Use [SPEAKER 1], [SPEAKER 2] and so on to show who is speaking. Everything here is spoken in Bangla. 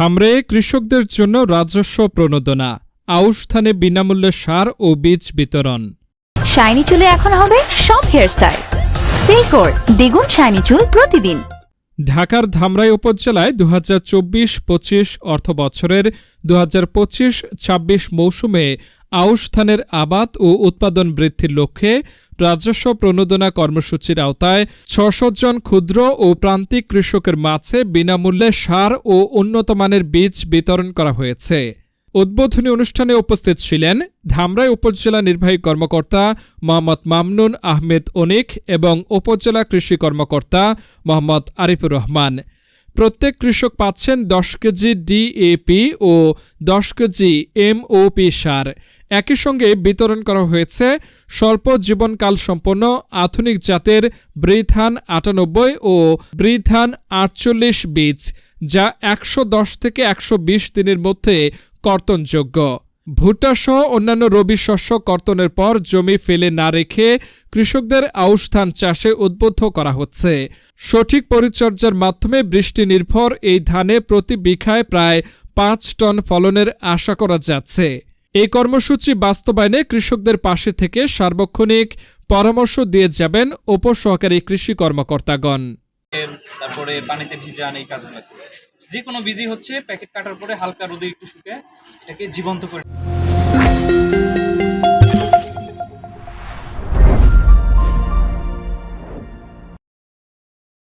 [SPEAKER 1] ধামরে কৃষকদের জন্য রাজস্ব প্রণোদনা আউশ বিনামূল্যে সার ও বীজ বিতরণ।
[SPEAKER 2] শাইনি চুলে এখন হবে সব হেয়ারস্টাইল। সিল্কোর দ্বিগুণ শাইনি চুল প্রতিদিন।
[SPEAKER 1] ঢাকার ধামরাই উপজেলায় দু হাজার চব্বিশ পঁচিশ অর্থ বছরের দু হাজার পঁচিশ ছাব্বিশ মৌসুমে আউশ ধানের আবাদ ও উৎপাদন বৃদ্ধির লক্ষ্যে রাজস্ব প্রণোদনা কর্মসূচির আওতায় ছশো জন ক্ষুদ্র ও প্রান্তিক কৃষকের মাঝে বিনামূল্যে সার ও উন্নতমানের বীজ বিতরণ করা হয়েছে। উদ্বোধনী অনুষ্ঠানে উপস্থিত ছিলেন ধামরাই উপজেলা নির্বাহী কর্মকর্তা মোহাম্মদ মামনুন আহমেদ অনিক এবং উপজেলা কৃষি কর্মকর্তা মোহাম্মদ আরিফুর রহমান। প্রত্যেক কৃষক পাচ্ছেন দশ কেজি ডিএপি ও দশ কেজি এমওপি সার। একই সঙ্গে বিতরণ করা হয়েছে স্বল্প জীবনকাল সম্পন্ন আধুনিক জাতের বৃধান আটানব্বই ও বৃধান আটচল্লিশ বীজ, যা একশো দশ থেকে একশো বিশ দিনের মধ্যে কর্তনযোগ্য। ভুট্টা সহ অন্যান্য রবি শস্য কর্তনের পর জমি ফেলে না রেখে কৃষকদের আউশ ধান চাষে উদ্বুদ্ধ করা হচ্ছে। সঠিক পরিচর্যার মাধ্যমে বৃষ্টি নির্ভর এই ধানে প্রতি বিঘায় প্রায় পাঁচ টন ফলনের আশা করা যাচ্ছে। এই কর্মসূচি বাস্তবায়নে কৃষকদের পাশে থেকে সার্বক্ষণিক পরামর্শ দিয়ে যাবেন উপসহকারী কৃষি কর্মকর্তাগণ।
[SPEAKER 3] তারপরে পানিতে ভিজান এই কাজগুলো। যে কোনো বীজই হচ্ছে প্যাকেট কাটার পরে হালকা রোদে একটু শুকে এটাকে জীবন্ত করে